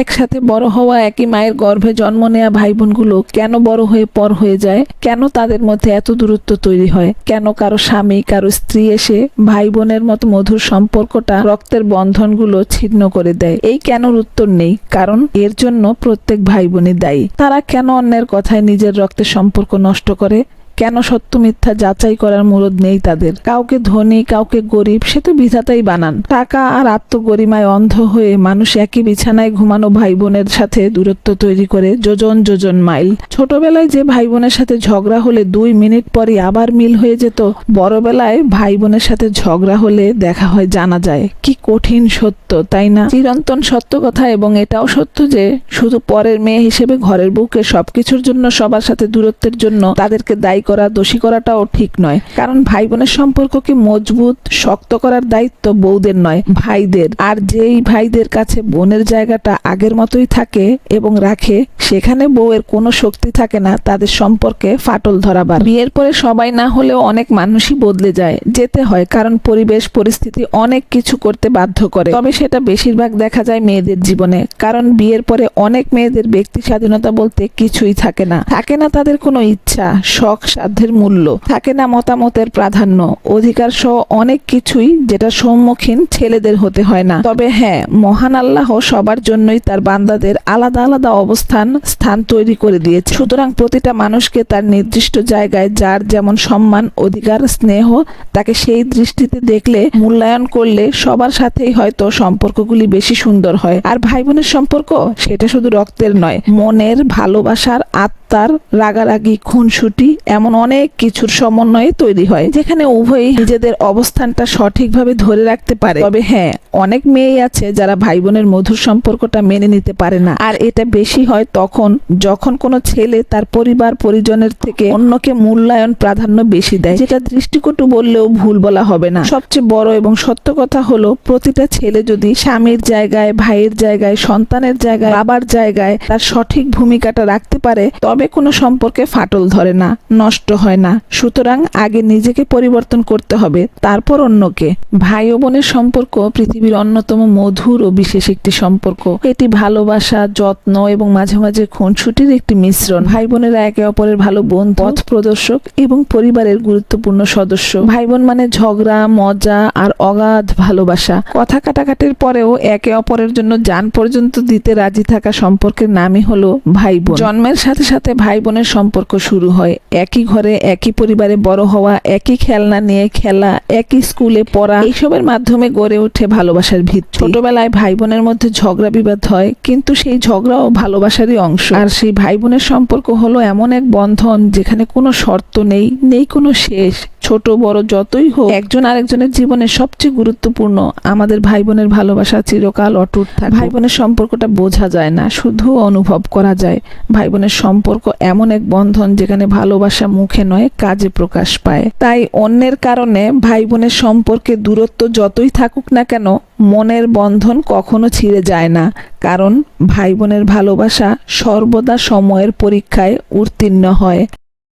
একসাথে বড় হওয়া একই মায়ের গর্ভে জন্ম নেয়া ভাই বোনগুলো কেন বড় হয়ে পর হয়ে যায়? কেন তাদের মধ্যে এত দূরত্ব তৈরি হয়? কেন কারও স্বামী, কারও স্ত্রী এসে ভাই বোনের মতো মধুর সম্পর্কটা রক্তের বন্ধনগুলো ছিন্ন করে দেয়? এই কেনর উত্তর নেই, কারণ এর জন্য প্রত্যেক ভাই বোনই দায়ী। তারা কেন অন্যের কথায় নিজের রক্তের সম্পর্ক নষ্ট করে? কেন সত্য মিথ্যা যাচাই করার মুরদ নেই তাদের? কাউকে ধনী, কাউকে গরিব, সে তো বিধাতাই বানান। টাকা আর আত্মগরিমায় অন্ধ হয়ে মানুষ একই বিছানায় ঘুমানো ভাই বোনের সাথে দূরত্ব তৈরি করে যোজন যোজন মাইল। ছোটবেলায় যে ভাই বোনের সাথে ঝগড়া হলে দুই মিনিট পরই আবার মিল হয়ে যেত, বড়বেলায় ভাই বোনের সাথে ঝগড়া হলে দেখা হয় জানা যায়। কি কঠিন সত্য, তাই না? চিরন্তন সত্য কথা এবং এটাও সত্য যে, শুধু পরের মেয়ে হিসেবে ঘরের বউকে সবকিছুর জন্য, সবার সাথে দূরত্বের জন্য তাদেরকে দায়ী করা, দোষী করাটাও ঠিক নয়। কারণ ভাই বোনের সম্পর্ককে মজবুত, শক্ত করার দায়িত্ব বউদের নয়, ভাইদের। আর যেই ভাইদের কাছে বোনের জায়গাটা আগের মতোই থাকে এবং রাখে, সেখানে বউয়ের কোনো শক্তি থাকে না, তাদের সম্পর্কে ফাটল ধরাবার। বিয়ের পরে সবাই না হলেও অনেক মানুষই বদলে যায়, যেতে হয়, কারণ পরিবেশ, পরিস্থিতি অনেক কিছু করতে বাধ্য করে। তবে সেটা বেশিরভাগ দেখা যায় মেয়েদের জীবনে, কারণ বিয়ের পরে অনেক মেয়েদের ব্যক্তি স্বাধীনতা বলতে কিছুই থাকে না। থাকে না তাদের কোনো ইচ্ছা, শখ সাধ্যের মূল্য। থাকে না মতামতের প্রাধান্য। অধিকার সহ অনেক কিছুই যেটা সম্মুখীন ছেলেদের হতে হয় না। তবে হ্যাঁ মহান আল্লাহ সবার জন্যই তার বান্দাদের আলাদা আলাদা অবস্থান, স্থান তৈরি করে দিয়েছে। সুতরাং প্রতিটা মানুষকে তার নির্দিষ্ট জায়গায় যার যেমন সম্মান, অধিকার, স্নেহ, তাকে সেই দৃষ্টিতে দেখলে, মূল্যায়ন করলে সবার সাথেই হয়তো সম্পর্কগুলি বেশি সুন্দর হয়। আর ভাই বোনের সম্পর্ক, সেটা শুধু রক্তের নয়, মনের ভালোবাসার আত্মার রাগারাগি, খুনসুটি এমন অনেক কিছুর সমন্বয়ে তৈরি হয়, যেখানে উভয়ই নিজেদের অবস্থানটা সঠিকভাবে ধরে রাখতে পারে। তবে হ্যাঁ অনেক মেয়েই আছে যারা ভাই বোনের মধুর সম্পর্কটা মেনে নিতে পারে না। আর এটা বেশি হয় তখন, যখন কোনো ছেলে তার পরিবার, পরিজনের থেকে অন্যকে মূল্যায়ন প্রাধান্য বেশি দেয়, যেটা দৃষ্টিকটু বললেও ভুল বলা হবে না। সবচেয়ে বড় এবং সত্য কথা হলো, প্রতিটা ছেলে যদি স্বামীর জায়গায়, ভাইয়ের জায়গায়, সন্তানের জায়গায়, বাবার জায়গায় তার সঠিক ভূমিকাটা রাখতে পারে, তবে কোনো সম্পর্কে ফাটল ধরে না, নষ্ট হয় না। সুতরাং আগে নিজেকে পরিবর্তন করতে হবে, তারপর অন্যকে। ভাই ও বোনের সম্পর্ক পৃথিবীর অন্যতম মধুর ও বিশেষ একটি সম্পর্ক। এটি ভালোবাসা, যত্ন এবং মাঝে মাঝে খুনসুটির একটি মিশ্রণ। ভাই বোনেরা একে অপরের ভালো বোন পথ প্রদর্শক এবং পরিবারের গুরুত্বপূর্ণ সদস্য। ভাই বোন মানে ঝগড়া, মজা আর অগাধ ভালোবাসা। কথা কাটাকাটির পরেও একে অপরের জন্য যান পর্যন্ত দিতে রাজি থাকা সম্পর্কের নামই হলো ভাই বোন। জন্মের সাথে সাথে ভাই বোনের সম্পর্ক শুরু হয়। একই ঘরে, একই পরিবারে বড় হওয়া, একই খেলনা নিয়ে খেলা, একই স্কুলে পড়া, এইসবের মাধ্যমে গড়ে ওঠে ভালোবাসার ভিত ছোটবেলায় ভাই বোনের মধ্যে ঝগড়া বিবাদ হয়, কিন্তু সেই ঝগড়াও ভালোবাসারই অংশ। আর সেই ভাই বোনের সম্পর্ক হলো এমন এক বন্ধন যেখানে কোনো শর্ত নেই নেই কোনো শেষ। ছোট, বড় যতই হোক, একজন আরেকজনের জীবনে সবচেয়ে গুরুত্বপূর্ণ আমাদের ভাই বোনের ভালোবাসা চিরকাল অটুট থাকে। ভাই বোনের সম্পর্কটা বোঝা যায় না, শুধু অনুভব করা যায়। ভাই বোনের সম্পর্ক এমন এক বন্ধন যেখানে ভালোবাসা মুখে নয়, কাজে প্রকাশ পায়। তাই অন্যের কারণে ভাই বোনের সম্পর্কে দূরত্ব যতই থাকুক না কেন, মনের বন্ধন কখনো ছিঁড়ে যায় না। কারণ ভাই বোনের ভালোবাসা সর্বদা সময়ের পরীক্ষায় উত্তীর্ণ হয়।